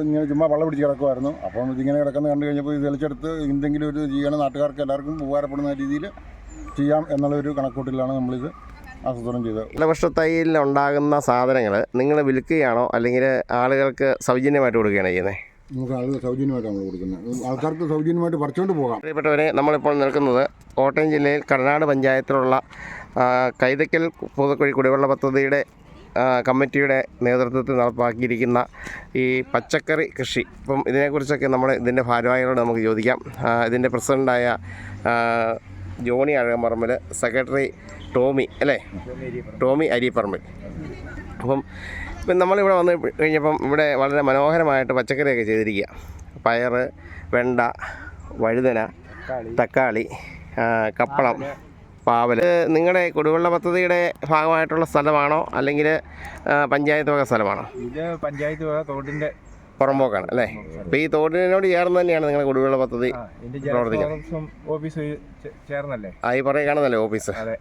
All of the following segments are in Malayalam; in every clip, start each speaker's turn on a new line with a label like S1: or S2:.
S1: ഇങ്ങനെ ചുമ്മാ വള്ളം പിടിച്ച് കിടക്കുമായിരുന്നു അപ്പം ഇതിങ്ങനെ കിടക്കുന്ന കണ്ടു കഴിഞ്ഞപ്പോൾ ഇത് തെളിച്ചെടുത്ത് എന്തെങ്കിലും ഒരു ചെയ്യണം. നാട്ടുകാർക്ക് എല്ലാവർക്കും ഉപകാരപ്പെടുന്ന രീതിയിൽ ചെയ്യാം എന്നുള്ള ഒരു കണക്കൂട്ടിലാണ് നമ്മളിത് ആസൂത്രണം ചെയ്തത്.
S2: ഫലവൃക്ഷ തൈയിൽ ഉണ്ടാകുന്ന സാധനങ്ങൾ നിങ്ങൾ വിൽക്കുകയാണോ? അല്ലെങ്കിൽ ആളുകൾക്ക് സൗജന്യമായിട്ട് കൊടുക്കുകയാണോ ചെയ്യുന്നത്?
S1: നമുക്ക് ആളുകൾ സൗജന്യമായിട്ട് നമ്മൾ കൊടുക്കുന്നത്. ആൾക്കാർക്ക് സൗജന്യമായിട്ട് പറിച്ചുകൊണ്ട് പോകാം.
S2: പ്രിയപ്പെട്ടവരെ നമ്മളിപ്പോൾ നിൽക്കുന്നത് കോട്ടയം ജില്ലയിൽ കടനാട് പഞ്ചായത്തിലുള്ള കൈതക്കൽ പൂതക്കുഴി കുടിവെള്ള പദ്ധതിയുടെ കമ്മിറ്റിയുടെ നേതൃത്വത്തിൽ നടപ്പാക്കിയിരിക്കുന്ന ഈ പച്ചക്കറി കൃഷി. ഇപ്പം ഇതിനെക്കുറിച്ചൊക്കെ നമ്മൾ ഇതിന്റെ ഭാരവാഹികളോട് നമുക്ക് ചോദിക്കാം. ഇതിന്റെ പ്രസിഡന്റായ ജോണി അഴകമ്പറമ്പിൽ സെക്രട്ടറി ടോമി അല്ലേ? ടോമി അരിപ്പറമ്പിൽ. അപ്പം ഇപ്പം നമ്മളിവിടെ വന്ന് കഴിഞ്ഞപ്പം ഇവിടെ വളരെ മനോഹരമായിട്ട് പച്ചക്കറിയൊക്കെ ചെയ്തിരിക്കുക. പയർ വെണ്ട വഴുതന തക്കാളി. കപ്പളം പാവൽ നിങ്ങളുടെ കുടിവെള്ള പദ്ധതിയുടെ ഭാഗമായിട്ടുള്ള സ്ഥലമാണോ? അല്ലെങ്കിൽ പഞ്ചായത്ത് വക സ്ഥലമാണോ?
S3: ഇത് പഞ്ചായത്ത് വക തോട്ടിന്റെ
S2: പുറമ്പോക്കാണ് അല്ലേ? അപ്പോൾ ഈ തോടിനോട് ചേർന്ന് തന്നെയാണ് നിങ്ങളുടെ കുടിവെള്ള പദ്ധതി
S3: പ്രവർത്തിക്കുന്നത്. ഓഫീസ് ചേർന്നല്ലേ?
S2: ആ ഈ പുറകെ കാണുന്നല്ലേ ഓഫീസ്?
S3: അതെ.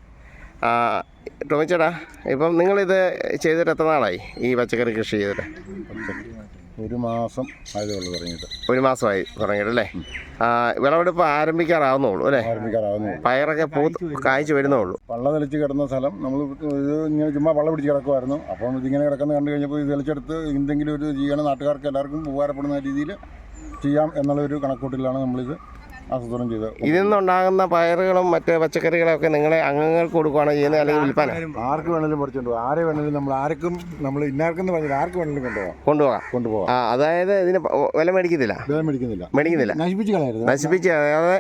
S2: ടോമിച്ചേട്ടാ ഇപ്പം നിങ്ങളിത് ചെയ്തിട്ട് എത്ര നാളായി ഈ പച്ചക്കറി കൃഷി ചെയ്തിട്ട്?
S1: ഒരു മാസം ആയതേ ഉള്ളൂ തുടങ്ങിയിട്ട്.
S2: ഒരു മാസമായി തുടങ്ങിയിട്ട് അല്ലേ? വിളവെടുപ്പ് ആരംഭിക്കാറാവുന്നുള്ളൂ അല്ലേ?
S1: ആരംഭിക്കാറാവുന്നു
S2: പയറൊക്കെ പൂത്ത് കായ്ച്ചു വരുന്നേ ഉള്ളൂ.
S1: വള്ളം തെളിച്ച് കിടന്ന സ്ഥലം നമ്മൾ ഇത് ഇങ്ങനെ ചുമ്മാ പള്ള പിടിച്ച് കിടക്കുമായിരുന്നു അപ്പം ഇതിങ്ങനെ കിടക്കുന്ന കണ്ടു കഴിഞ്ഞപ്പോൾ ഇത് തെളിച്ചെടുത്ത് എന്തെങ്കിലും ഒരു ചെയ്യണം നാട്ടുകാർക്ക് എല്ലാവർക്കും ഉപകാരപ്പെടുന്ന രീതിയിൽ ചെയ്യാം എന്നുള്ള ഒരു കണക്കൂട്ടിലാണ് നമ്മളിത് ആസൂത്രണം ചെയ്ത്
S2: ഇതിൽ നിന്നുണ്ടാകുന്ന പയറുകളും മറ്റ് പച്ചക്കറികളും ഒക്കെ നിങ്ങളെ അംഗങ്ങൾക്ക് കൊടുക്കുകയാണ് ചെയ്യുന്നത് അല്ലെങ്കിൽ വിൽപ്പന?
S1: ആർക്ക് വേണമെങ്കിലും പറിച്ചുകൊണ്ട് പോകാം. ആരെ വേണമെങ്കിലും നമ്മൾ ആർക്കും നമ്മൾ ഇന്നാർക്കും പറഞ്ഞാൽ ആർക്ക് വേണമെങ്കിലും കൊണ്ടുപോകാം.
S2: കൊണ്ടുപോകാം.
S1: കൊണ്ടുപോകാം.
S2: ആ അതായത് ഇതിന് വില മേടിക്കത്തില്ല.
S1: വില മേടിക്കുന്നില്ല.
S2: മേടിക്കുന്നില്ല.
S1: നശിപ്പിച്ച് കളയരുത്.
S2: നശിപ്പിച്ച് അതായത്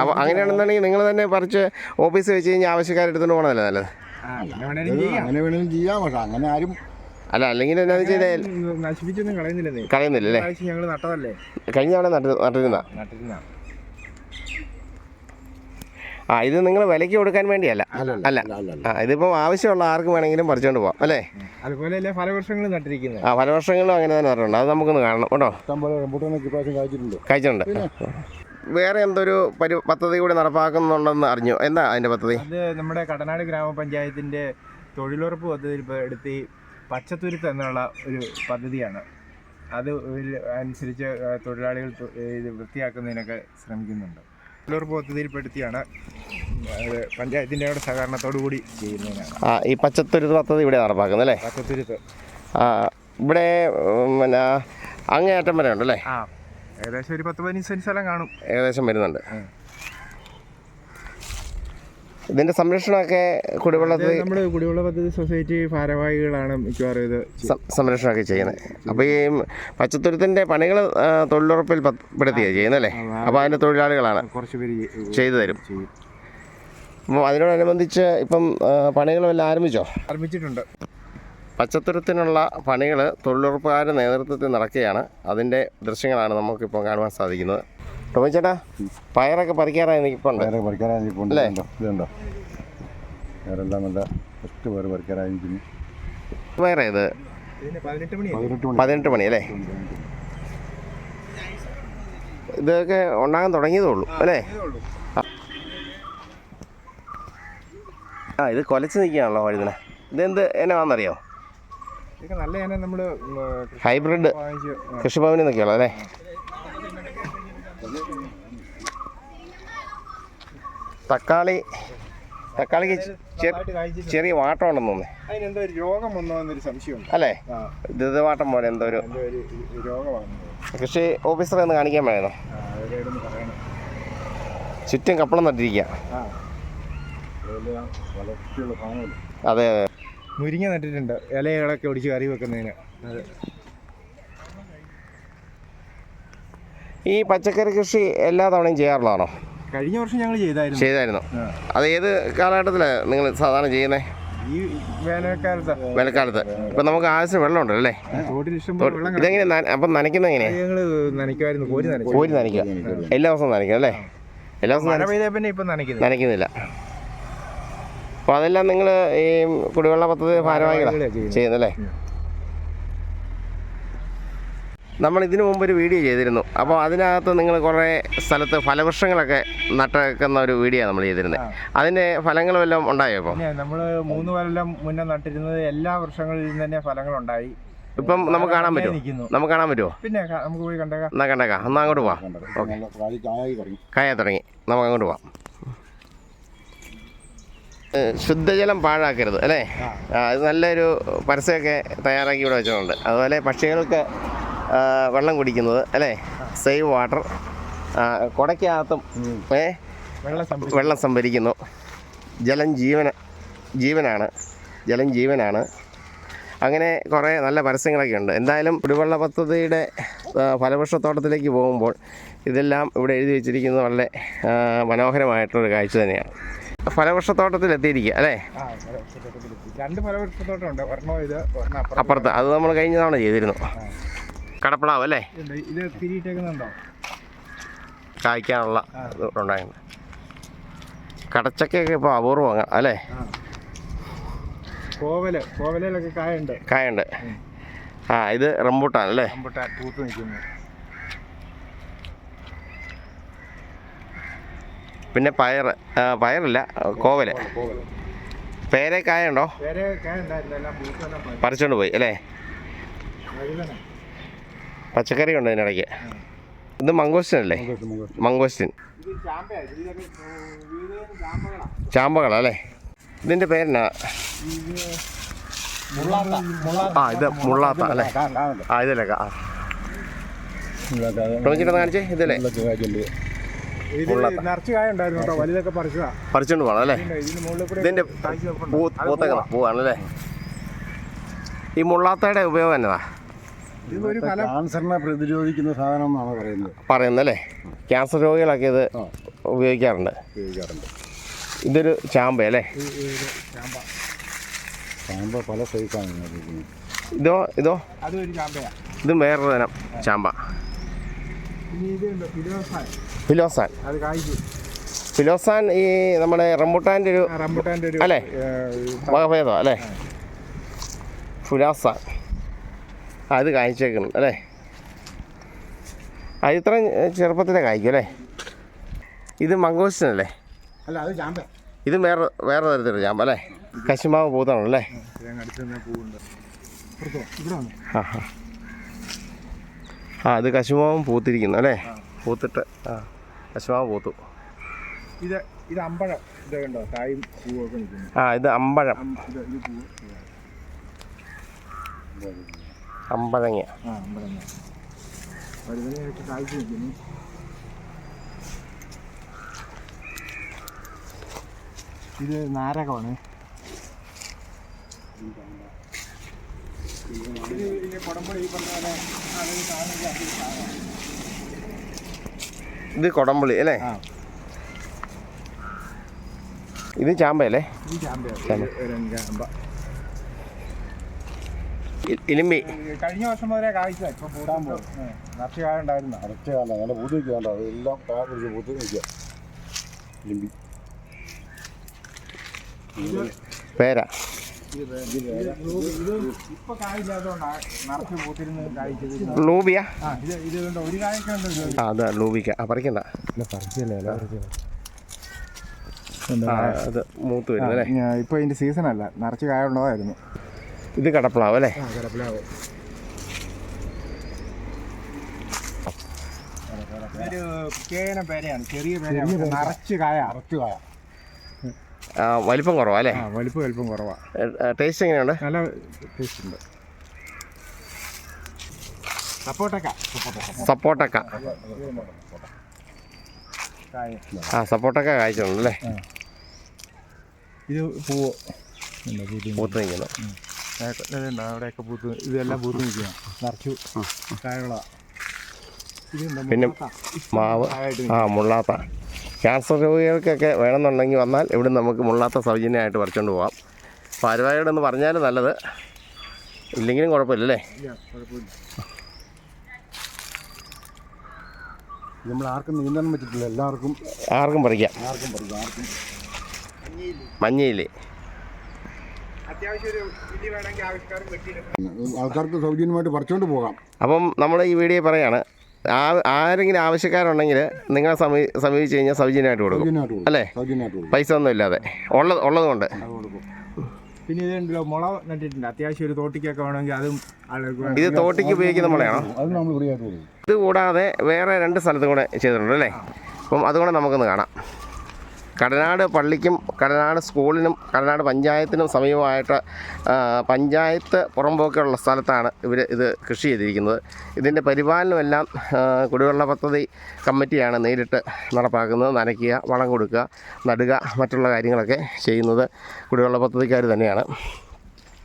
S2: അപ്പോൾ അങ്ങനെയാണെന്നുണ്ടെങ്കിൽ നിങ്ങൾ തന്നെ പറിച്ച് ഓഫീസിൽ വെച്ച് കഴിഞ്ഞാൽ ആവശ്യക്കാരെടുത്തുകൊണ്ട് പോകണമല്ലോ നല്ലത്?
S3: അങ്ങനെ വേണേലും ചെയ്യാം.
S1: അങ്ങനെ വേണമെങ്കിലും ചെയ്യാം പക്ഷെ അങ്ങനെ ആരും
S2: അല്ല അല്ലെങ്കിൽ എന്നാന്ന് വെച്ചാൽ
S3: നശിപ്പിച്ചൊന്നും
S2: കളയുന്നില്ല
S3: ആഴ്ച ഞങ്ങൾ നട്ടതല്ലേ?
S2: കഴിഞ്ഞ തവണ നട്ട് നട്ടിരുന്ന
S3: നട്ടിരുന്ന
S2: ആ ഇത് നിങ്ങൾ വിലയ്ക്ക് കൊടുക്കാൻ വേണ്ടിയല്ല. അല്ല
S1: അല്ല
S2: ആ ഇതിപ്പോ ആവശ്യമുള്ള ആർക്ക് വേണമെങ്കിലും പറിച്ചുകൊണ്ട് പോകാം അല്ലേ?
S3: അതുപോലെ അല്ലേ ഫലവൃക്ഷങ്ങൾ നട്ടിരിക്കുന്നത്.
S2: ആ പല വർഷങ്ങളിലും അങ്ങനെ തന്നെ പറഞ്ഞിട്ടുണ്ട് അത് നമുക്കൊന്ന് കാണണം കേട്ടോ? കഴിച്ചിട്ടുണ്ട് വേറെ എന്തൊരു പരി പദ്ധതി കൂടി നടപ്പാക്കുന്നുണ്ടെന്ന് അറിഞ്ഞു? എന്താ അതിന്റെ പദ്ധതി?
S3: അത് നമ്മുടെ കടനാട് ഗ്രാമപഞ്ചായത്തിന്റെ തൊഴിലുറപ്പ് പദ്ധതി ഇപ്പോൾ എടുത്ത് പച്ചത്തുരുത്ത് എന്നുള്ള ഒരു പദ്ധതിയാണ്. അത് അനുസരിച്ച് തൊഴിലാളികൾ ഇത് വൃത്തിയാക്കുന്നതിനൊക്കെ ശ്രമിക്കുന്നുണ്ട്. തൊഴിലുറപ്പ് പദ്ധതിയിൽപ്പെടുത്തിയാണ് പഞ്ചായത്തിന്റെ പഞ്ചായത്തിന്റെ കൂടെ സഹകരണത്തോടു കൂടി ചെയ്യുന്നതിനാണ്.
S2: ആ ഈ പച്ചത്തുരുത്ത് പദ്ധതി ഇവിടെ നടപ്പാക്കുന്നത് അല്ലേ?
S3: പച്ചത്തുരുത്ത്.
S2: ആ ഇവിടെ പിന്നെ അങ്ങേയറ്റം വരെ ഉണ്ടല്ലേ
S3: ആ ഏകദേശം ഒരു പത്ത് പതിനഞ്ച് സെന്റ് സ്ഥലം കാണും.
S2: ഏകദേശം വരുന്നുണ്ട്.
S3: ഉം.
S2: ഇതിന്റെ സംരക്ഷണമൊക്കെ കുടിവെള്ളത്തിൽ
S3: നമ്മുടെ കുടിവെള്ള പദ്ധതി സൊസൈറ്റി ഭാരവാഹികളാണ് മിക്കവാറും ഇത്
S2: സംരക്ഷണമൊക്കെ ചെയ്യുന്നത്. അപ്പോൾ ഈ പച്ചത്തുരുത്തിന്റെ പണികൾ തൊഴിലുറപ്പിൽ പെടുത്തിയാണ് ചെയ്യുന്നല്ലേ അപ്പോൾ അതിന്റെ തൊഴിലാളികളാണ്.
S3: കുറച്ച് പേര് ചെയ്-
S2: ചെയ്തു തരും. അപ്പോൾ അതിനോടനുബന്ധിച്ച് ഇപ്പം പണികളെല്ലാം ആരംഭിച്ചോ?
S3: ആരംഭിച്ചിട്ടുണ്ട്.
S2: പച്ചത്തുരുത്തിനുള്ള പണികൾ തൊഴിലുറപ്പുകാരുടെ നേതൃത്വത്തിൽ നടക്കുകയാണ്. അതിന്റെ ദൃശ്യങ്ങളാണ് നമുക്കിപ്പോൾ കാണുവാൻ സാധിക്കുന്നത്. ടോമി ചേട്ടാ പയറൊക്കെ പറിക്കാറായി നിൽപ്പുണ്ട്.
S1: വേറെ പറിക്കാറായി നിൽപ്പുണ്ട്.
S2: അല്ലേ?
S1: ഇതുണ്ടോ? ഇതുണ്ടോ? വേറെല്ലാം നല്ല ഫസ്റ്റ് പേര് പറിക്കാറായി നിൽക്കുന്നു
S2: വേറെ ഇത്?
S3: ഇതിന് പതിനെട്ട് മണി
S2: അല്ലേ? ഇതൊക്കെ ഉണ്ടാകാൻ തുടങ്ങിയതേ ഉള്ളൂ അല്ലേ? ആ ഇത് കൊലച്ച് നിൽക്കുകയാണല്ലോ വഴുതന. ഇതെന്ത്
S3: എന്നെ വന്നറിയോ
S2: ഹൈബ്രിഡ് കൃഷിഭവനിൽ നിന്നൊക്കെയുള്ളൂ അല്ലേ? തക്കാളി തക്കാളിക്ക്. ചെറിയ വാട്ടം ഉണ്ടെന്ന് തോന്നുന്നു.
S3: അതിനെന്തോ ഒരു രോഗം വന്നോ എന്നൊരു സംശയമുണ്ട്.
S2: അല്ലേ? ദുരിതവാട്ടം പോലെ എന്തോ ഒരു കൃഷി ഓഫീസറെ ഒന്ന് കാണിക്കാൻ വേണോ ചുറ്റും കപ്പളം നട്ടിരിക്കുക അതെ അതെ.
S3: മുരിങ്ങ നട്ടിട്ടുണ്ട്. ഇലകളൊക്കെ ഒടിച്ച് കറി വെക്കുന്നതിന്. അത്.
S2: ഈ പച്ചക്കറി കൃഷി എല്ലാ തവണയും ചെയ്യാറുള്ളതാണോ?
S3: കഴിഞ്ഞ വർഷം ഞങ്ങൾ ചെയ്തായിരുന്നു.
S2: ചെയ്തായിരുന്നു. അത് ഏത് കാലഘട്ടത്തിലാണ് നിങ്ങൾ സാധാരണ ചെയ്യുന്നത്
S3: ഈ വേനൽക്കാലത്ത്.
S2: വേനൽക്കാലത്ത്. ഇപ്പം നമുക്ക് ആവശ്യം വെള്ളമുണ്ടല്ലോ അല്ലേ? ഇതെങ്ങനെ അപ്പം നനയ്ക്കുന്നത് എങ്ങനെയാണ്
S3: ഞങ്ങൾ നനയ്ക്കുമായിരുന്നു കോരി നനയ്ക്കും
S2: കോരി നനയ്ക്കുക. എല്ലാ ദിവസവും നനയ്ക്കും അല്ലേ? എല്ലാ ദിവസവും
S3: പിന്നെ ഇപ്പം
S2: നനയ്ക്കുന്നില്ല. അപ്പോൾ അതെല്ലാം നിങ്ങൾ ഈ കുടിവെള്ള പദ്ധതി ഭാരവാഹികളാണ് ചെയ്യുന്നല്ലേ. നമ്മൾ ഇതിനു മുമ്പ് ഒരു വീഡിയോ ചെയ്തിരുന്നു. അപ്പോൾ അതിനകത്ത് നിങ്ങൾ കുറേ സ്ഥലത്ത് ഫലവൃക്ഷങ്ങളൊക്കെ നട്ടേക്കുന്ന ഒരു വീഡിയോ നമ്മൾ ചെയ്തിരുന്നത്. അതിന്റെ ഫലങ്ങൾ വല്ലതും ഉണ്ടായോ ഇപ്പോൾ
S3: നമ്മൾ മൂന്ന് കൊല്ലം മുന്നേ നട്ടിരുന്നത് എല്ലാ വർഷങ്ങളിലും തന്നെ ഫലങ്ങളുണ്ടായി.
S2: ഇപ്പം നമുക്ക് കാണാൻ പറ്റുമോ നമുക്ക് കാണാൻ പറ്റുമോ
S3: പിന്നെ നമുക്ക് പോയി കണ്ടേക്കാം.
S2: എന്നാ കണ്ടേക്കാം. എന്നാ അങ്ങോട്ട് പോവാം.
S1: കായ് തുടങ്ങി.
S2: നമുക്ക് അങ്ങോട്ട് പോവാം. ശുദ്ധജലം പാഴാക്കരുത് അല്ലേ? അത് നല്ലൊരു പരസ്യമൊക്കെ തയ്യാറാക്കി ഇവിടെ വെച്ചിട്ടുണ്ട്. അതുപോലെ പക്ഷികൾക്ക് വെള്ളം കുടിക്കുന്നത് അല്ലേ? സേവ് വാട്ടർ കുടയ്ക്കകത്തും ഏ?
S3: വെള്ളം
S2: സംഭരിക്കുന്നു. ജലം ജീവന ജീവനാണ്. ജലം ജീവനാണ്. അങ്ങനെ കുറേ നല്ല പരസ്യങ്ങളൊക്കെ ഉണ്ട്. എന്തായാലും കുടിവെള്ള പദ്ധതിയുടെ ഫലവൃക്ഷത്തോട്ടത്തിലേക്ക് പോകുമ്പോൾ ഇതെല്ലാം ഇവിടെ എഴുതി വെച്ചിരിക്കുന്നത് വളരെ മനോഹരമായിട്ടുള്ളൊരു കാഴ്ച തന്നെയാണ്. ഫലവൃക്ഷത്തോട്ടത്തിൽ എത്തിയിരിക്കുക അല്ലേ?
S3: രണ്ട് ഫലവൃക്ഷത്തോട്ടമുണ്ട്
S2: അപ്പുറത്ത്. അത് നമ്മൾ കഴിഞ്ഞ തവണ ചെയ്തിരുന്നു. കടപ്പളാവ് അല്ലേ?
S3: ഉണ്ട്. ഇത് തിരിയിട്ടേക്കുന്നുണ്ടോ?
S2: കായ്ക്കാനുള്ള ഉണ്ടായിരുന്നു കടച്ചക്കയൊക്കെ ഇപ്പോൾ അപൂർവം അല്ലേ?
S3: കോവല കോവൽ കോവലയിലൊക്കെ കായുണ്ട്.
S2: കായുണ്ട്. ആ ഇത് റംബൂട്ടാൻ അല്ലേ?
S3: റംബുട്ടാൻ പൂത്ത് നിൽക്കുന്നു.
S2: പിന്നെ പയർ പയറില്ല കോവൽ. പേരെ കായുണ്ടോ? പറിച്ചോണ്ട് പോയി അല്ലേ? പച്ചക്കറി ഉണ്ട് അതിനിടയ്ക്ക് ഇത് മംഗോസ്റ്റിൻ അല്ലേ? മംഗോസ്റ്റിൻ
S3: ഇത് ചാമ്പയാ ഇതിലൊക്കെ വീടും ചാമ്പകളാ.
S2: അല്ലേ? ഇതിന്റെ പേരെന്നാ? ആ ഇത് മുള്ളാത്ത അല്ലേ? ആ ഇതല്ലേ ആ. കാണിച്ചേ ഇതല്ലേ? പറിച്ചോണ്ട് പോകണം അല്ലേ?
S3: ഇതിന്റെ-
S2: പൂത്തേക്കണം പൂവാണല്ലേ? ഈ മുള്ളാത്തയുടെ ഉപയോഗം എന്നതാ?
S3: ഇത് ഒരു
S1: ക്യാൻസറിനെ പ്രതിരോധിക്കുന്ന സാധനം എന്നാണ് പറയുന്നത്.
S2: പറയുന്നല്ലേ? ക്യാൻസർ രോഗികളൊക്കെ ഇത് ഉപയോഗിക്കാറുണ്ട്.
S1: ഉപയോഗിക്കാറുണ്ട്.
S2: ഇതൊരു ചാമ്പ അല്ലേ?
S3: ചാമ്പ.
S1: പല സൈസാണ്
S2: ഇതോ ഇതോ? ഇതും വേറൊരു തരം ചാമ്പ.
S3: ഫിലോസാൻ.
S2: ഫിലോസാൻ. ഈ നമ്മുടെ
S3: റംബുട്ടാന്റെ ഒരു
S2: അല്ലേ? വകഭേദം അല്ലേ? ഫുലാസാൻ. ആ ഇത് അല്ലേ? അത് ഇത്ര ചെറുപ്പത്തിലെ കായ്ക്കും അല്ലേ? ഇത് മംഗോസ്റ്റിൻ അല്ലേ
S1: അത് ചാമ്പ
S2: ഇത് വേറെ വേറെ തരത്തിലുള്ള ചാമ്പ അല്ലേ? കശുമാവ് പൂത്താണോ അല്ലേ? ആ ആ. ആ. അത് കശുമാവും പൂത്തിരിക്കുന്നു അല്ലേ? പൂത്തിട്ട് ആ കശുമാവ് പൂത്തു.
S3: ഇത് ഇത് അമ്പഴം ഇത് കണ്ടോ? കായും പൂവൊക്കെ
S2: ആ ഇത് അമ്പഴം.
S3: അം- ഇത് നാരകമാണ്. ഇത്
S2: കൊടംപുളി അല്ലേ? ഇത് ചാമ്പയല്ലേ? ചാമ്പ.
S3: ഇത് ഒരു ചാമ്പ
S2: ഇ- ഇലിമ്പി
S3: കഴിഞ്ഞ വർഷം മുതലേ കായ്ച്ചതാ ഇപ്പൊ പൂട്ടാൻ പോകും നിറച്ച് കായ ഉണ്ടായിരുന്ന.
S1: അടച്ച കാലം നല്ല പൂത്ത് നിൽക്കാണ്ട് അതെല്ലാം പിടിച്ച് പൂത്ത് നിൽക്കുക
S2: പേര. ലൂബിയ? അതാ ലൂബിക്ക. പറിക്കണ്ട. അത് മൂത്ത് വരുന്നു അല്ലേ
S3: ഇപ്പൊ ഇതിന്റെ സീസൺ അല്ല. നിറച്ച് കായ ഉള്ളതായിരുന്നു.
S2: ഇത് കടപ്പളാവ് അല്ലേ?
S3: ഒരു പ്രത്യേക പേരയാണ് ചെറിയ പേരയാണ്. നിറച്ച് കായ
S1: അറച്ച് കായ.
S2: ആ, വലിപ്പം കുറവാ അല്ലേ?
S3: വലിപ്പം വലിപ്പം കുറവാ.
S2: ടേസ്റ്റ് എങ്ങനെയുണ്ട്?
S3: നല്ല ടേസ്റ്റ് ഉണ്ട്. സപ്പോട്ടക്ക.
S2: സപ്പോട്ടക്ക. ആ സപ്പോട്ടക്ക കായ്ച്ചിട്ടുണ്ട് അല്ലേ?
S3: ഇത് പൂവ്. പൂത്തേക്കുന്നു പൂത്തി
S2: പൂത്ത് നിൽക്കുന്നു
S3: ഇതുണ്ട് അവിടെയൊക്കെ പൂത്ത് ഇതെല്ലാം പൂത്ത് നിൽക്കുക നിറച്ചു കായകളാ. ഇതുണ്ട്
S2: പിന്നെ മാവ്. ആ മുള്ളാത്ത. ക്യാൻസർ രോഗികൾക്കൊക്കെ വേണമെന്നുണ്ടെങ്കിൽ വന്നാൽ ഇവിടെ നമുക്ക് മുള്ളാത്ത സൗജന്യമായിട്ട് പറിച്ചുകൊണ്ട് പോകാം. അപ്പോൾ എന്ന് പറഞ്ഞാൽ നല്ലത്. ഇല്ലെങ്കിലും കുഴപ്പമില്ലല്ലേ.
S1: നമ്മൾ ആർക്കും നീന്താൻ പറ്റിട്ടില്ല എല്ലാവർക്കും
S2: ആർക്കും പറിക്കാം.
S1: ആർക്കും പറിക്കാം ആർക്കും.
S2: മഞ്ഞയില്ലേ
S3: അത്യാവശ്യം ഒരു ഇടി വേണമെങ്കിൽ ആവിഷ്കാരം വെട്ടിയിട്ട്
S1: ആൾക്കാർക്ക് സൗജന്യമായിട്ട് പറിച്ചുകൊണ്ട് പോകാം.
S2: അപ്പം നമ്മൾ ഈ വീഡിയോ പറയാണ് ആ ആരെങ്കിലും ആവശ്യക്കാരുണ്ടെങ്കിൽ നിങ്ങളെ സമീ സമീപിച്ച് കഴിഞ്ഞാൽ സൗജന്യമായിട്ട് കൊടുക്കും. അല്ലേ?
S1: സൗജന്യമായിട്ട്
S2: പൈസ ഒന്നും ഇല്ലാതെ. ഉള്ളത് ഉള്ളതുകൊണ്ട്.
S3: പിന്നെ ഇതുണ്ടല്ലോ മുള നട്ടിട്ടുണ്ട്. അത്യാവശ്യം ഒരു തോട്ടിക്കൊക്കെ വേണമെങ്കിൽ അതും.
S2: ഇത് തോട്ടിക്ക് ഉപയോഗിക്കുന്ന മുളയാണോ?
S1: അത് നമ്മൾ ആയിട്ട് കൊടുക്കും.
S2: ഇത് കൂടാതെ വേറെ രണ്ട് സ്ഥലത്തും കൂടെ ചെയ്തിട്ടുണ്ട് അല്ലേ? അപ്പം അതുകൂടെ നമുക്കൊന്ന് കാണാം. കടനാട് പള്ളിക്കും കടനാട് സ്കൂളിനും കടനാട് പഞ്ചായത്തിനും സമീപമായിട്ട് പഞ്ചായത്ത് പുറമ്പോക്കുള്ള സ്ഥലത്താണ് ഇവർ ഇത് കൃഷി ചെയ്തിരിക്കുന്നത്. ഇതിന്റെ പരിപാലനമെല്ലാം കുടിവെള്ള പദ്ധതി കമ്മിറ്റിയാണ് നേരിട്ട് നടപ്പാക്കുന്നത്. നനയ്ക്കുക വളം കൊടുക്കുക നടുക മറ്റുള്ള കാര്യങ്ങളൊക്കെ ചെയ്യുന്നത് കുടിവെള്ള പദ്ധതിക്കാർ തന്നെയാണ്.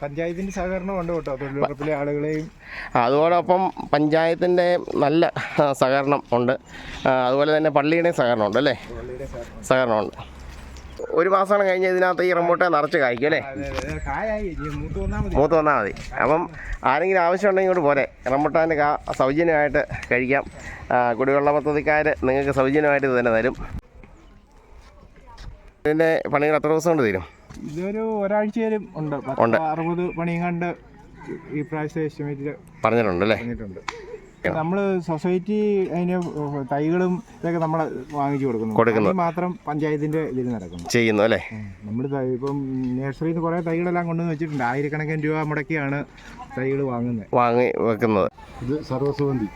S3: പഞ്ചായത്തിന്റെ സഹകരണം ഉണ്ട് കേട്ടോ തൊഴിലുറപ്പിലെ ആളുകളെയും.
S2: അതോടൊപ്പം പഞ്ചായത്തിന്റെ നല്ല സഹകരണം ഉണ്ട്. അതുപോലെ തന്നെ പള്ളിയുടെയും സഹകരണം ഉണ്ട് അല്ലേ? സഹകരണം. ഉണ്ട്. ഒരു മാസമാണ് കഴിഞ്ഞ് ഇതിനകത്ത് ഈ റംബൂട്ടാൻ നിറച്ച് കായ്ക്കും അല്ലേ?
S3: മൂത്ത് വന്നാൽ മതി.
S2: അപ്പം ആരെങ്കിലും ആവശ്യമുണ്ടെങ്കിൽ ഇങ്ങോട്ട് പോരെ. റംബൂട്ടാന്റെ കാ സൗജന്യമായിട്ട് കഴിക്കാം. കുടിവെള്ള പദ്ധതിക്കാർ നിങ്ങൾക്ക് സൗജന്യമായിട്ട് ഇത് തന്നെ തരും. ഇതിന്റെ പണികൾ എത്ര ദിവസം കൊണ്ട് തീരും?
S3: ഇതൊരു ഒരാഴ്ചയിലും ഉണ്ട്.
S2: ഉണ്ട്.
S3: അറുപത് പണിയും കണ്ട് ഈ പ്രാവശ്യത്തെ എസ്റ്റിമേറ്റ്
S2: പറഞ്ഞിട്ടുണ്ട്. അല്ലേ
S3: പറഞ്ഞിട്ടുണ്ട് നമ്മൾ സൊസൈറ്റി അതിന് തൈകളും ഇതൊക്കെ നമ്മൾ വാങ്ങിച്ചു കൊടുക്കുന്നു.
S2: കൊടുക്കുന്നു.
S3: മാത്രം പഞ്ചായത്തിന്റെ ഇതിൽ നടക്കുന്നു.
S2: ചെയ്യുന്നു അല്ലേ?
S3: നമ്മൾ ഇപ്പം നഴ്സറിയിൽ നിന്ന് കുറേ തൈകളെല്ലാം കൊണ്ടുവന്ന് വെച്ചിട്ടുണ്ട്. ആയിരക്കണക്കിന് രൂപ മുടക്കിയാണ് തൈകൾ വാങ്ങുന്നത്.
S2: വാങ്ങി വെക്കുന്നത്.
S1: ഇത്
S2: സർവസുഗന്ധി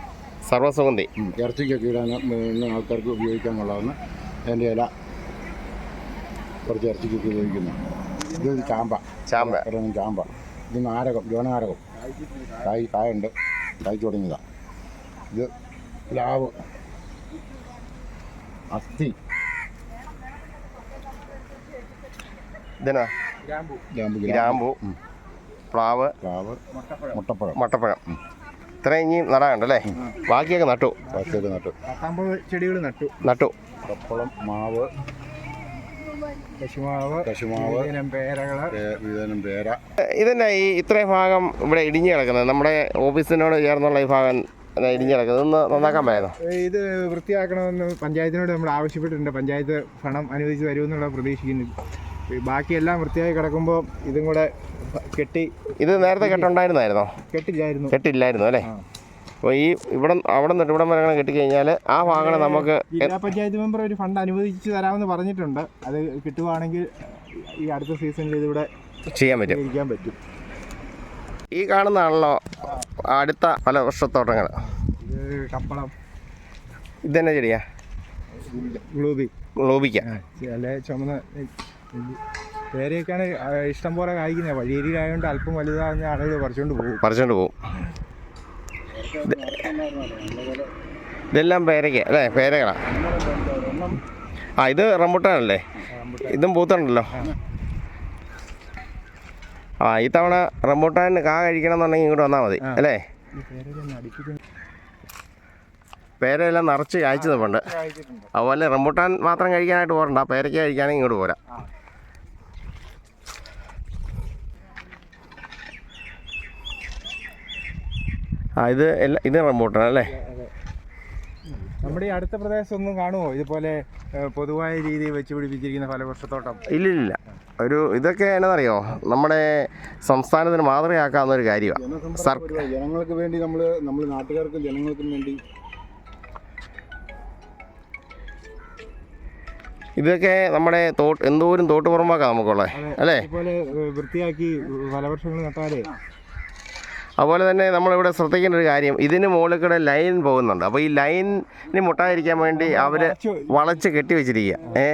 S1: സർവസുഗന്ധി. ഇറച്ചിക്കൊക്കെ ഇടാൻ ആൾക്കാർക്ക് ഉപയോഗിക്കാൻ കൊള്ളാവുന്ന അതിന്റെ ഇല. കുറച്ച് ഇറച്ചിക്കൊക്കെ ഉപയോഗിക്കുന്നു. ഇത് ചാമ്പ.
S2: ചാമ്പ.
S1: ചാമ്പ. ഇത് നാരകം ജോനാരകം കായ് കായുണ്ട്. കായ്ച്ചു തുടങ്ങിയതാണ് ഇത് പ്ലാവ്. അസ്ഥി
S3: ഗ്രാമ്പു.
S2: പ്ലാവ്.
S1: പ്ലാവ്.
S3: മുട്ടപ്പഴം.
S1: മുട്ടപ്പഴം.
S2: മുട്ടപ്പഴം. ഇത്രയും ഇനി നടാനുണ്ടല്ലേ? ബാക്കിയൊക്കെ നട്ടു.
S1: ബാക്കിയൊക്കെ നട്ടു.
S3: ചെടികൾ നട്ടു.
S2: നട്ടു.
S1: കപ്പളം മാവ്.
S3: കശുമാവ്
S1: പേര.
S2: ഇതന്നെ ഈ ഇത്രയും ഭാഗം ഇവിടെ ഇടിഞ്ഞു കിടക്കുന്നത്. നമ്മുടെ ഓഫീസിനോട് ചേർന്നുള്ള ഈ ഭാഗം ഇതാ ഇടിഞ്ഞു കിടക്കുന്നത്. ഒന്ന് നന്നാക്കാൻ പറ്റുന്നു
S3: ഇത് വൃത്തിയാക്കണമെന്ന് പഞ്ചായത്തിനോട് നമ്മൾ ആവശ്യപ്പെട്ടിട്ടുണ്ട്. പഞ്ചായത്ത് പണം അനുവദിച്ച് തരുമെന്നുള്ള പ്രതീക്ഷിക്കുന്നു ബാക്കിയെല്ലാം വൃത്തിയായി കിടക്കുമ്പോൾ ഇതും കൂടെ കെട്ടി
S2: ഇത് നേരത്തെ കെട്ടുണ്ടായിരുന്നായിരുന്നോ?
S3: കെട്ടില്ലായിരുന്നു.
S2: കെട്ടില്ലായിരുന്നു അല്ലേ. അപ്പോൾ ഈ ഇവിടെ അവിടെ നിന്ന് ഇവിടം വരെ കെട്ടിക്കഴിഞ്ഞാൽ ആ ഭാഗങ്ങൾ നമുക്ക്
S3: ജില്ലാ പഞ്ചായത്ത് മെമ്പർ ഒരു ഫണ്ട് അനുവദിച്ച് തരാമെന്ന് പറഞ്ഞിട്ടുണ്ട്. അത് കിട്ടുവാണെങ്കിൽ ഈ അടുത്ത സീസണിൽ ഇതിവിടെ
S2: ചെയ്യാൻ പറ്റും.
S3: ഇരിക്കാൻ പറ്റും.
S2: ഈ കാണുന്നതാണല്ലോ അടുത്ത പല വർഷത്തോട്ടങ്ങൾ
S3: ഇത് കപ്പളം.
S2: ഇതന്നെ ചെടിയാ?
S3: ഗ്ലൂബി.
S2: ഗ്ലൂബിക്ക.
S3: അല്ലെ? ചുമന്ന പേരെയൊക്കെയാണ് ഇഷ്ടം പോലെ കായ്ക്കുന്നത് വഴിയേരിയിലായതുകൊണ്ട് അല്പം വലുതാകുന്ന ആളുകൾ പറിച്ചുകൊണ്ട് പോകും.
S2: പറിച്ചുകൊണ്ട് പോകും. ഇതെല്ലാം പേരയ്ക്ക അല്ലേ? പേരകളാ. ആ ഇത് റംബുട്ടാനല്ലേ? ഇതും പൂത്തുണ്ടല്ലോ. ആ ഈ തവണ റംബുട്ടാൻ കാ കഴിക്കണം എന്നുണ്ടെങ്കിൽ ഇങ്ങോട്ട് വന്നാൽ മതി അല്ലേ? പേരയെല്ലാം നിറച്ച് അയച്ചു നിൽപ്പുണ്ട് അതുപോലെ റംബുട്ടാൻ മാത്രം കഴിക്കാനായിട്ട് പോരണ്ട പേരയ്ക്ക കഴിക്കാനെങ്കിൽ ഇങ്ങോട്ട് പോരാ.
S3: ആ.
S2: ഇത് എല്ലാ ഇത് റംബൂട്ടാണ് അല്ലേ?
S3: നമ്മുടെ ഈ അടുത്ത പ്രദേശത്തൊന്നും കാണുമോ ഇതുപോലെ പൊതുവായ രീതിയിൽ വെച്ച് പിടിപ്പിച്ചിരിക്കുന്ന ഫലവൃക്ഷത്തോട്ടം.
S2: ഇല്ലില്ല. ഒരു ഇതൊക്കെ എന്നറിയോ നമ്മുടെ സംസ്ഥാനത്തിന് മാതൃകയാക്കാവുന്ന ഒരു കാര്യമാണ്
S1: ജനങ്ങൾക്ക് വേണ്ടി നമ്മൾ നമ്മൾ നാട്ടുകാർക്കും ജനങ്ങൾക്കും വേണ്ടി.
S2: ഇതൊക്കെ നമ്മുടെ തോട്ട് എന്തോരം തോട്ടുപുറമ്പാക്കാം നമുക്കുള്ളത് അല്ലേ?
S3: ഇതുപോലെ വൃത്തിയാക്കി ഫലവൃക്ഷങ്ങൾ നട്ടാലേ
S2: അതുപോലെ തന്നെ നമ്മളിവിടെ ശ്രദ്ധിക്കേണ്ട ഒരു കാര്യം ഇതിന് മുകളിൽ കൂടെ ലൈൻ പോകുന്നുണ്ട്. അപ്പോൾ ഈ ലൈനിന് മുട്ടാതിരിക്കാൻ വേണ്ടി അവർ
S3: വളച്ച്
S2: കെട്ടി വെച്ചിരിക്കുക. ഏ?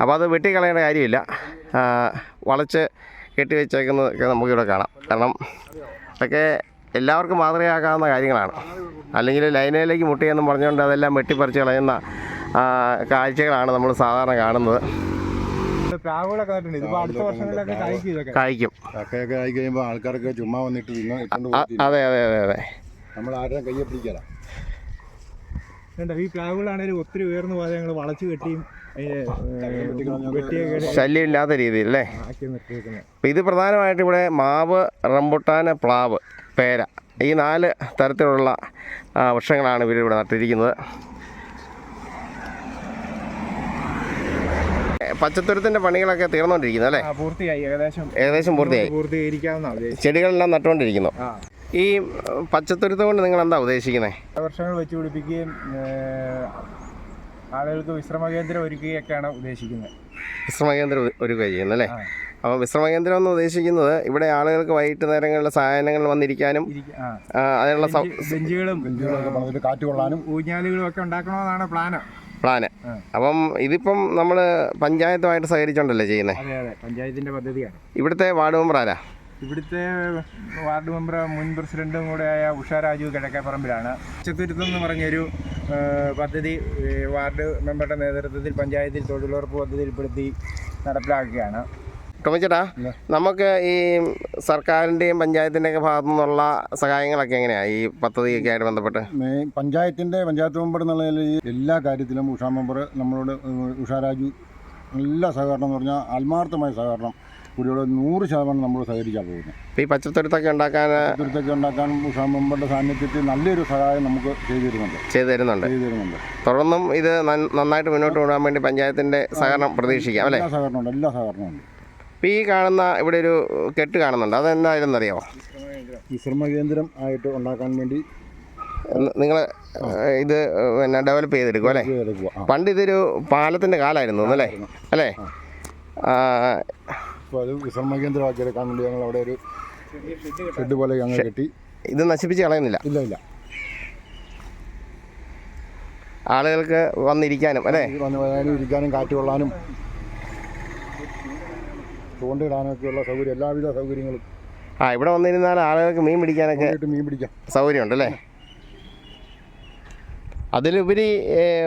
S2: അപ്പോൾ അത് വെട്ടിക്കളയേണ്ട കാര്യമില്ല. വളച്ച് കെട്ടി വെച്ചേക്കുന്നതൊക്കെ നമുക്കിവിടെ കാണാം. കാരണം അതൊക്കെ എല്ലാവർക്കും മാതൃകയാക്കാവുന്ന കാര്യങ്ങളാണ്. അല്ലെങ്കിൽ ലൈനിലേക്ക് മുട്ടിയെന്നും പറഞ്ഞുകൊണ്ട് അതെല്ലാം വെട്ടിപ്പറിച്ച് കളയുന്ന കാഴ്ചകളാണ് നമ്മൾ സാധാരണ കാണുന്നത്.
S3: പ്ലാവുകളൊക്കെ നട്ടുണ്ട് ഇതിപ്പോ അടുത്ത വർഷങ്ങളിലൊക്കെ കായ്ക്കും ഇതൊക്കെ.
S2: കായ്ക്കും.
S1: ചക്കയൊക്കെ ആയി കഴിയുമ്പോൾ ആൾക്കാരൊക്കെ ചുമ്മാ വന്നിട്ട് തിന്നാൻ പോകത്തില്ല
S2: അതെ അതെ അതെ അതെ.
S1: നമ്മൾ ആരുടെയും കയ്യെ പിടിക്കല
S3: കണ്ടോ ഈ പ്ലാവുകളാണെങ്കിലും ഒത്തിരി ഉയർന്നു പോകാതെ ഞങ്ങൾ വളച്ചു കെട്ടിയും അതിനെ ഏഹ്, വെട്ടിയൊക്കെ
S2: ശല്യമില്ലാത്ത രീതിയിൽ അല്ലേ?
S3: ആക്കി നിർത്തിയേക്കുന്നത്
S2: അപ്പോൾ ഇത് പ്രധാനമായിട്ട് ഇവിടെ മാവ് റംബുട്ടാൻ പ്ലാവ് പേര ഈ നാല് തരത്തിലുള്ള ആ, വൃക്ഷങ്ങളാണ് ഇവർ ഇവിടെ നട്ടിരിക്കുന്നത്. ഏ, പച്ചത്തുരുത്തിന്റെ പണികളൊക്കെ തീർന്നുകൊണ്ടിരിക്കുന്നു അല്ലേ?
S3: ആ പൂർത്തിയായി. ഏകദേശം
S2: ഏകദേശം പൂർത്തിയായി. ചെടികളെല്ലാം നട്ടുകൊണ്ടിരിക്കുന്നു.
S3: ആ.
S2: ഈ പച്ചത്തുരുത്ത് കൊണ്ട് നിങ്ങൾ എന്താ ഉദ്ദേശിക്കുന്നത്
S3: വർഷങ്ങൾ വെച്ച് പിടിപ്പിക്കുകയും ആളുകൾക്ക് വിശ്രമ കേന്ദ്രം ഒരുക്കുകയൊക്കെയാണ് ഉദ്ദേശിക്കുന്നത്.
S2: വിശ്രമ കേന്ദ്രം ഒരു- ഒരുക്കുക ചെയ്യുന്നത് അല്ലേ. അപ്പോൾ വിശ്രമ കേന്ദ്രം എന്ന് ഉദ്ദേശിക്കുന്നത് ഇവിടെ ആളുകൾക്ക് വൈകിട്ട് നേരങ്ങളിൽ സാധനങ്ങൾ വന്നിരിക്കാനും അതിനുള്ള
S3: ബെഞ്ചുകളും
S1: കാറ്റ് കൊള്ളാനും.
S3: ഊഞ്ഞാലുകളും ഒക്കെ ഉണ്ടാക്കണമെന്നാണ് പ്ലാന്.
S2: പ്ലാന്. അപ്പം ഇതിപ്പം നമ്മൾ പഞ്ചായത്തുമായിട്ട് സഹകരിച്ചുകൊണ്ടല്ലേ ചെയ്യുന്നത്
S3: അതെ അതെ. പഞ്ചായത്തിന്റെ പദ്ധതിയാണ്.
S2: ഇവിടുത്തെ വാർഡ് മെമ്പർ ആരാ?
S3: ഇവിടുത്തെ വാർഡ് മെമ്പർ മുൻ പ്രസിഡന്റും കൂടെയായ ഉഷ രാജു കിഴക്കേപ്പറമ്പിലാണ്. ഉച്ചത്തുരുത്തം എന്ന് പറഞ്ഞൊരു പദ്ധതി വാർഡ് മെമ്പറുടെ നേതൃത്വത്തിൽ പഞ്ചായത്തിൽ തൊഴിലുറപ്പ് പദ്ധതിയിൽപ്പെടുത്തി നടപ്പിലാക്കുകയാണ്.
S2: ടോമിച്ചേട്ടാ നമുക്ക് ഈ സർക്കാരിന്റെയും പഞ്ചായത്തിന്റെയൊക്കെ ഭാഗത്തു നിന്നുള്ള സഹായങ്ങളൊക്കെ എങ്ങനെയാണ് ഈ പദ്ധതിയൊക്കെ ആയിട്ട് ബന്ധപ്പെട്ട്?
S1: പഞ്ചായത്തിന്റെ പഞ്ചായത്ത് മെമ്പർ എന്നുള്ള എല്ലാ കാര്യത്തിലും ഉഷാ മെമ്പർ നമ്മളോട് ഉഷാരാജു ഉഷാ രാജു നല്ല സഹകരണം എന്ന് പറഞ്ഞാൽ ആത്മാർത്ഥമായ സഹകരണം. കുടിയോട് നൂറ് ശതമാനം നമ്മൾ സഹകരിക്കാൻ പോകുന്നത്.
S2: ഈ പച്ചത്തുരുത്തൊക്കെ ഉണ്ടാക്കാൻ
S1: തുരുത്തൊക്കെ ഉണ്ടാക്കാൻ ഉഷാ മെമ്പറുടെ സാന്നിധ്യത്തിൽ നല്ലൊരു സഹായം നമുക്ക് ചെയ്തു തരുന്നുണ്ട്.
S2: ചെയ്തു തരുന്നുണ്ട്.
S1: ചെയ്തു തരുന്നുണ്ട്.
S2: തുടർന്നും ഇത് നന്നായിട്ട് മുന്നോട്ട് കൊണ്ടുപോകാൻ വേണ്ടി പഞ്ചായത്തിന്റെ സഹകരണം പ്രതീക്ഷിക്കാം അല്ലേ?
S1: എല്ലാ സഹകരണമുണ്ട് എല്ലാ സഹകരണമുണ്ട്
S2: ഇപ്പോൾ ഈ കാണുന്ന ഇവിടെ ഒരു കെട്ട് കാണുന്നുണ്ട്. അതെന്തായാലും അറിയാമോ
S1: വിശ്രമ കേന്ദ്രം ആയിട്ട് ഉണ്ടാക്കാൻ വേണ്ടി
S2: നിങ്ങൾ ഇത് പിന്നെ ഡെവലപ്പ് ചെയ്തെടുക്കും അല്ലേ? പണ്ട് ഇതൊരു പാലത്തിന്റെ കാലമായിരുന്നു അല്ലേ? അല്ലേ?
S1: അത് വിശ്രമ കേന്ദ്രമാക്കി എടുക്കാൻ വേണ്ടി ഞങ്ങൾ അവിടെ ഒരു ഷെഡ് പോലെ ഞങ്ങൾ കെട്ടി.
S2: ഇത് നശിപ്പിച്ച് കളയുന്നില്ല?
S1: ഇല്ല ഇല്ല.
S2: ആളുകൾക്ക് വന്നിരിക്കാനും അല്ലേ?
S1: ഇത് വന്ന് വരാനും ഇരിക്കാനും കാറ്റ് കൊള്ളാനും ചൂണ്ടയിടാനൊക്കെയുള്ള സൗകര്യം എല്ലാവിധ സൗകര്യങ്ങളും.
S2: ആ ഇവിടെ വന്നിരുന്നാൽ ആളുകൾക്ക് മീൻ പിടിക്കാനൊക്കെ
S1: മീൻ പിടിക്കാം.
S2: സൗകര്യമുണ്ട് അല്ലേ അതിലുപരി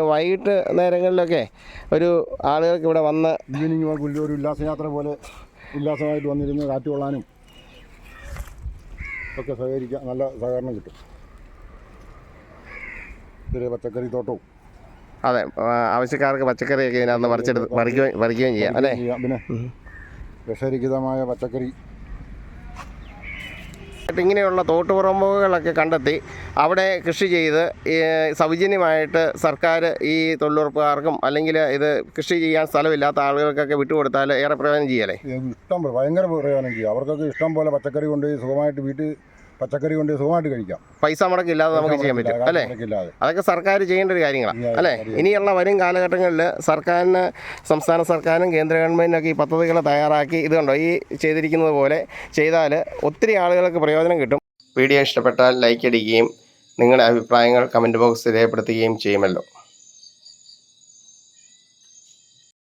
S2: വൈകിട്ട് നേരങ്ങളിലൊക്കെ ഒരു ആളുകൾക്ക് ഇവിടെ വന്ന്
S1: ഈവനിങ് വാക്ക് ഒരു ഉല്ലാസയാത്ര പോലെ ഉല്ലാസമായിട്ട് വന്നിരുന്ന് കാറ്റ് കൊള്ളാനും ഒക്കെ സഹകരിക്കാം. നല്ല സഹകരണം കിട്ടും. ചെറിയ പച്ചക്കറി തോട്ടവും.
S2: അതെ ആവശ്യക്കാർക്ക് പച്ചക്കറിയൊക്കെ ഇതിനകത്ത് പറിച്ചെടുത്ത് പറിക്കുകയും പറിക്കുകയും ചെയ്യാം അല്ലേ?
S1: പിന്നെ വിഷരഹിതമായ പച്ചക്കറി.
S2: ഇങ്ങനെയുള്ള തോട്ടുപുറമ്പുകളൊക്കെ കണ്ടെത്തി അവിടെ കൃഷി ചെയ്ത് ഈ സൗജന്യമായിട്ട് സർക്കാർ ഈ തൊഴിലുറപ്പുകാർക്കും അല്ലെങ്കിൽ ഇത് കൃഷി ചെയ്യാൻ സ്ഥലമില്ലാത്ത ആളുകൾക്കൊക്കെ വിട്ടുകൊടുത്താൽ ഏറെ പ്രയോജനം ചെയ്യലേ
S1: ഇഷ്ടം ഭയങ്കര പ്രയോജനം ചെയ്യും. അവർക്കൊക്കെ ഇഷ്ടം പോലെ പച്ചക്കറി കൊണ്ട് സുഖമായിട്ട് വീട്ടിൽ പച്ചക്കറി കൊണ്ട് സുഖമായിട്ട് കഴിക്കാം.
S2: പൈസ മുടക്കില്ലാതെ നമുക്ക് ചെയ്യാൻ പറ്റും. അല്ലേ? അതൊക്കെ സർക്കാർ ചെയ്യേണ്ട ഒരു കാര്യങ്ങളാണ്. അല്ലേ? ഇനിയുള്ള വരും കാലഘട്ടങ്ങളിൽ സർക്കാരിന് സംസ്ഥാന സർക്കാരും കേന്ദ്ര ഗവൺമെന്റിനൊക്കെ ഈ പദ്ധതികൾ തയ്യാറാക്കി ഇത് കണ്ടോ? ഈ ചെയ്തിരിക്കുന്നത് പോലെ ചെയ്താൽ ഒത്തിരി ആളുകൾക്ക് പ്രയോജനം കിട്ടും. വീഡിയോ ഇഷ്ടപ്പെട്ടാൽ ലൈക്ക് അടിക്കുകയും നിങ്ങളുടെ അഭിപ്രായങ്ങൾ കമന്റ് ബോക്സിൽ രേഖപ്പെടുത്തുകയും ചെയ്യുമല്ലോ.